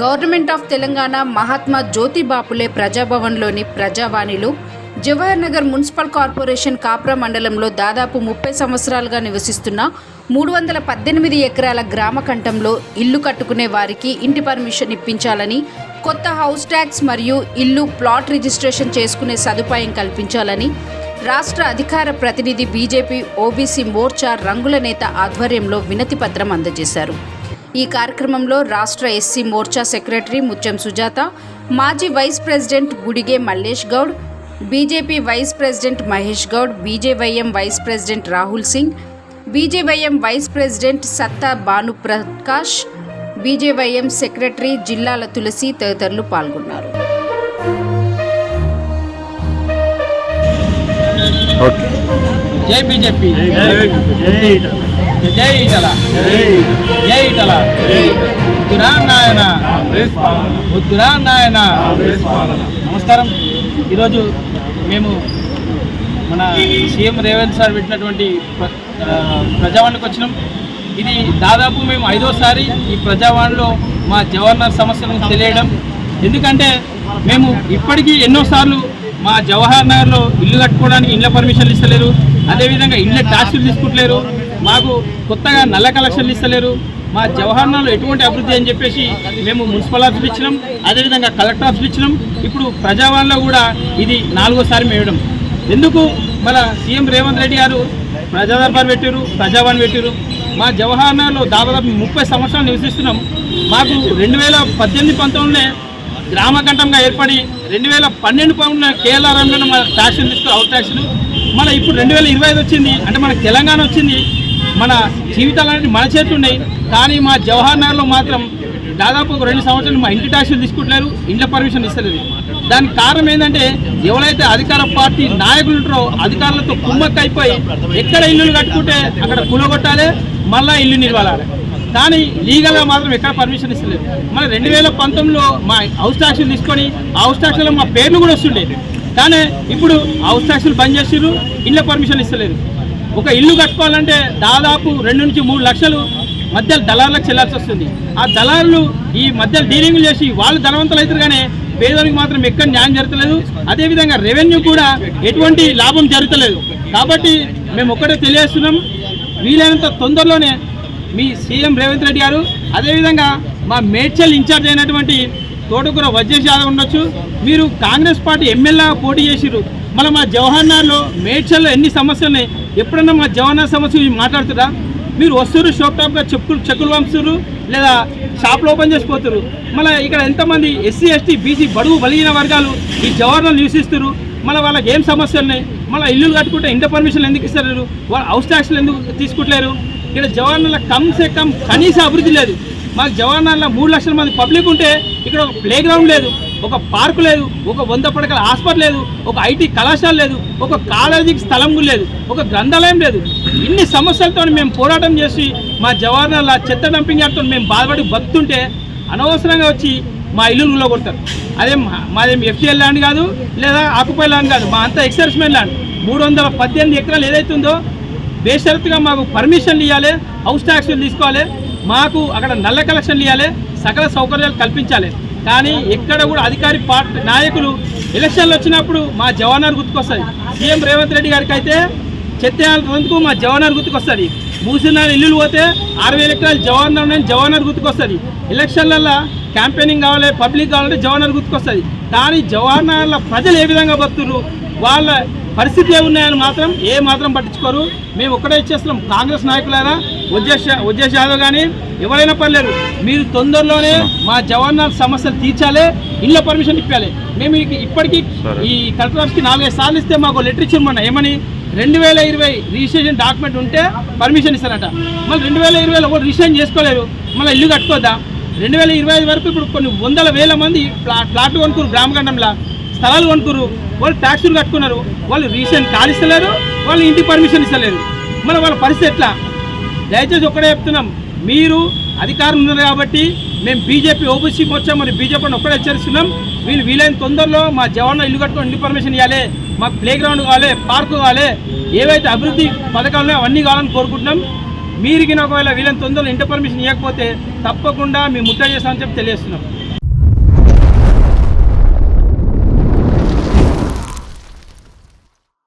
Government of Telangana Mahatma Jyoti Bapule ప్రజాభవన్లోని ప్రజావాణిలో. Jawahar Nagar municipal corporation Kapra మండలంలో దాదాపు ముప్పై సంవత్సరాలుగా నివసిస్తున్న మూడు వందల పద్దెనిమిది ఎకరాల గ్రామ కంఠంలో ఇల్లు కట్టుకునే వారికి ఇంటి పర్మిషన్ ఇప్పించాలని కొత్త హౌస్ ట్యాక్స్ మరియు ఇల్లు ప్లాట్ రిజిస్ట్రేషన్ చేసుకునే సదుపాయం కల్పించాలని రాష్ట్ర అధికార ప్రతినిధి బీజేపీ ఓబీసీ మోర్చా రంగుల నేత ఆధ్వర్యంలో వినతిపత్రం అందజేశారు. ఈ కార్యక్రమంలో రాష్ట్ర ఎస్సీ మోర్చా సెక్రటరీ ముత్యం సుజాత మాజీ vice president Gudige Mallesh Goud BJP vice president Mahesh Goud BJYM vice president Rahul Singh BJYM vice president Satta Bhanuprakash BJYM secretary జిల్లాల తులసి తదితరులు పాల్గొన్నారు. ఓకే. జై బీజేపీ. జై ఇటల. జై ఇటల. వద్దురా నాయన వద్దురా నాయన నమస్కారం. ఈరోజు మేము మన సీఎం రేవంత్ సార్ పెట్టినటువంటి ప్రజావాణికి వచ్చినాం. ఇది దాదాపు మేము ఐదోసారి ఈ ప్రజావాణిలో మా జవహర్లాల్ సమస్యలను తెలియడం. ఎందుకంటే మేము ఇప్పటికీ ఎన్నోసార్లు మా జవహర్ నగర్లో ఇల్లు కట్టుకోవడానికి ఇండ్ల పర్మిషన్లు ఇస్తలేరు. అదేవిధంగా ఇండ్ల ట్యాక్సులు తీసుకుంటలేరు. మాకు కొత్తగా నల్ల కలెక్షన్లు ఇస్తలేరు. మా జవహర్లాల్ ఎటువంటి అభివృద్ధి అని చెప్పేసి మేము మున్సిపల్ ఆఫీస్ ఇచ్చినాం. అదేవిధంగా కలెక్టర్ ఆఫీస్ ఇచ్చినాం. ఇప్పుడు ప్రజావాణిలో కూడా ఇది నాలుగోసారి మేయడం. ఎందుకు? మన సీఎం రేవంత్ రెడ్డి గారు ప్రజా దర్బార్ పెట్టారు ప్రజావాణి పెట్టారు మా జవహర్లాల్లో దాదాపు ముప్పై సంవత్సరాలు నివసిస్తున్నాం. మాకు రెండు వేల పద్దెనిమిది పంతొమ్మిదిలో గ్రామకంఠంగా ఏర్పడి రెండు వేల పన్నెండు పౌండ్ల కేఎల్ఆర్ఎంలో మన ట్యాక్సులు తీసుకుని అవుట్ ట్యాక్సులు మన ఇప్పుడు రెండు వేల ఇరవై ఐదు వచ్చింది. అంటే మనకు తెలంగాణ వచ్చింది. మన జీవితాలు మన చేతులు ఉన్నాయి. కానీ మా జవహర్ నగర్లో మాత్రం దాదాపు ఒక రెండు సంవత్సరాలు మా ఇంటి ట్యాక్సులు తీసుకుంటలేరు ఇంట్లో పర్మిషన్ ఇస్తలేదు. దానికి కారణం ఏంటంటే ఎవరైతే అధికార పార్టీ నాయకులు ఉంటారో అధికారులతో కుమ్మక్క అయిపోయి ఎక్కడ ఇల్లులు కట్టుకుంటే అక్కడ కూలగొట్టాలి మళ్ళా ఇల్లు నిలవాలి కానీ లీగల్గా మాత్రం ఎక్కడ పర్మిషన్ ఇస్తలేదు. మన రెండు వేల పంతొమ్మిదిలో మా హౌస్ ట్యాక్సులు తీసుకొని ఆ హౌస్ ట్యాక్స్లో మా పేర్లు కూడా వస్తుండే. కానీ ఇప్పుడు హౌస్ ట్యాక్సులు బంద్ చేసిర్రు ఇంట్లో పర్మిషన్ ఇస్తలేదు. ఒక ఇల్లు కట్టుకోవాలంటే దాదాపు రెండు నుంచి మూడు లక్షలు మధ్య దళారులకు చెల్లాల్సి వస్తుంది. ఆ దళారులు ఈ మధ్య డీలింగ్ చేసి వాళ్ళు ధనవంతులు అవుతారు కానీ పేదవానికి మాత్రం ఎక్కడ న్యాయం జరగలేదు అదేవిధంగా రెవెన్యూ కూడా ఎటువంటి లాభం జరుగుతలేదు. కాబట్టి మేము ఒక్కటే తెలియజేస్తున్నాం. వీలైనంత తొందరలోనే మీ సీఎం రేవంత్ రెడ్డి గారు అదేవిధంగా మా మేడ్చల్ ఇన్ఛార్జ్ అయినటువంటి తోటకూర వజ్రేష్ యాదవ్ ఉండొచ్చు. మీరు కాంగ్రెస్ పార్టీ ఎమ్మెల్యే పోటీ చేసిరు మళ్ళీ మా జవహర్నార్లో మేడ్చల్లో ఎన్ని సమస్యలు ఉన్నాయి? ఎప్పుడన్నా మా జవహర్ సమస్య మాట్లాడుతుందా మీరు వస్తున్నారు షాప్ టాప్గా చెప్పులు చెక్కులు పంపుతున్నారు లేదా షాప్లో ఓపెన్ చేసిపోతారు మళ్ళీ ఇక్కడ ఎంతమంది ఎస్సీ ఎస్టీ బీసీ బడుగు బలిగిన వర్గాలు ఈ జవహర్లో నివసిస్తారు మళ్ళీ వాళ్ళకి ఏం సమస్యలు ఉన్నాయి? మళ్ళీ ఇల్లులు కట్టుకుంటే ఇంటర్ పర్మిషన్లు ఎందుకు ఇస్తారు వాళ్ళు హౌస్ ట్యాక్స్లు ఎందుకు తీసుకుంటలేరు? ఇక్కడ జవహర్లాల్ కమ్సే కమ్ కనీస అభివృద్ధి లేదు. మాకు జవహర్లాల్లో మూడు లక్షల మంది పబ్లిక్ ఉంటే ఇక్కడ ఒక ప్లే గ్రౌండ్ లేదు. ఒక పార్కు లేదు ఒక వంద పడకల హాస్పిటల్ లేదు ఒక ఐటీ కళాశాల లేదు ఒక కాలేజీకి స్థలం లేదు ఒక గ్రంథాలయం లేదు. ఇన్ని సమస్యలతో మేము పోరాటం చేసి మా జవహర్లాల్ చెత్త డంపింగ్ యార్డ్తో మేము బాధపడి బతుంటే అనవసరంగా వచ్చి మా ఇల్లు కొడతారు అదే మాదేం ఎఫ్టీఎల్ ల్యాండ్ కాదు లేదా ఆకుపై ల్యాండ్ కాదు మా అంతా ఎక్సర్స్మెంట్ ల్యాండ్. మూడు వందల పద్దెనిమిది ఎకరాలు ఏదైతుందో బేషరతుగా మాకు పర్మిషన్లు ఇవ్వాలి హౌస్ ట్యాక్స్లు తీసుకోవాలి మాకు అక్కడ నల్ల కలెక్షన్లు ఇవ్వాలి సకల సౌకర్యాలు కల్పించాలి. కానీ ఎక్కడ కూడా అధికారి పార్టీ నాయకులు ఎలక్షన్లు వచ్చినప్పుడు మా జవానార్ గుర్తుకొస్తుంది. సీఎం రేవంత్ రెడ్డి గారికి అయితే చెత్తకు మా జవానార్ గుర్తుకొస్తుంది. మూసినారు ఇల్లులు పోతే ఆరు వేల ఎకరాలు జవానార్ నేను జవానార్ గుర్తుకొస్తుంది. ఎలక్షన్లలో క్యాంపెయినింగ్ కావాలి పబ్లిక్ కావాలంటే జవానార్ గుర్తుకొస్తుంది. కానీ జవానార్ల ప్రజలు ఏ విధంగా బతున్నారు వాళ్ళ పరిస్థితి ఏమున్నాయని మాత్రం ఏ మాత్రం పట్టించుకోరు. మేము ఒక్కడే ఇచ్చేస్తున్నాం కాంగ్రెస్ నాయకులైనా వజ్జేష్ వజ్జేష్ యాదవ్ కానీ ఎవరైనా పర్లేదు. మీరు తొందరలోనే మా జవాన్ల సమస్యలు తీర్చాలి ఇళ్ళ పర్మిషన్ ఇప్పాలి. మేము ఇప్పటికీ ఈ కలెక్టర్ ఆఫీస్కి నాలుగైదు సార్లు ఇస్తే మాకు లెటర్ ఇచ్చామన్న ఏమని? రెండు వేల ఇరవై రిజిస్ట్రేషన్ డాక్యుమెంట్ ఉంటే పర్మిషన్ ఇస్తారట. మళ్ళీ రెండు వేల ఇరవైలో కూడా రిజిస్ట్రేషన్ చేసుకోలేరు. మళ్ళీ ఇల్లు కట్టుకోద్దా? రెండు వేల ఇరవై ఐదు వరకు ఇప్పుడు కొన్ని వందల వేల మంది ప్లా ప్లాట్లు కొనుక్కురు గ్రామగండంలో స్థలాలు కొనుక్కురు వాళ్ళు ట్యాక్సులు కట్టుకున్నారు. వాళ్ళు రీసెంట్ కాలిస్తలేరు వాళ్ళు ఇంటి పర్మిషన్ ఇస్తలేరు మరి వాళ్ళ పరిస్థితి ఎట్లా? దయచేసి ఒక్కడే చెప్తున్నాం. మీరు అధికారం ఉన్నారు కాబట్టి మేము బీజేపీ ఓబీసీ వచ్చాం. మరి బీజేపీని ఒక్కడే హెచ్చరిస్తున్నాం. వీళ్ళు వీలైన తొందరలో మా జవాన్ ఇల్లు కట్టుకొని ఇంటి పర్మిషన్ ఇవ్వాలి. మాకు ప్లే గ్రౌండ్ కావాలి పార్కు కావాలి. ఏవైతే అభివృద్ధి పథకాలు ఉన్నాయో అవన్నీ కావాలని కోరుకుంటున్నాం. మీరికి ఒకవేళ వీళ్ళని తొందరలో ఇంటి పర్మిషన్ ఇవ్వకపోతే తప్పకుండా మేము ముట్ట చేస్తామని చెప్పి తెలియజేస్తున్నాం.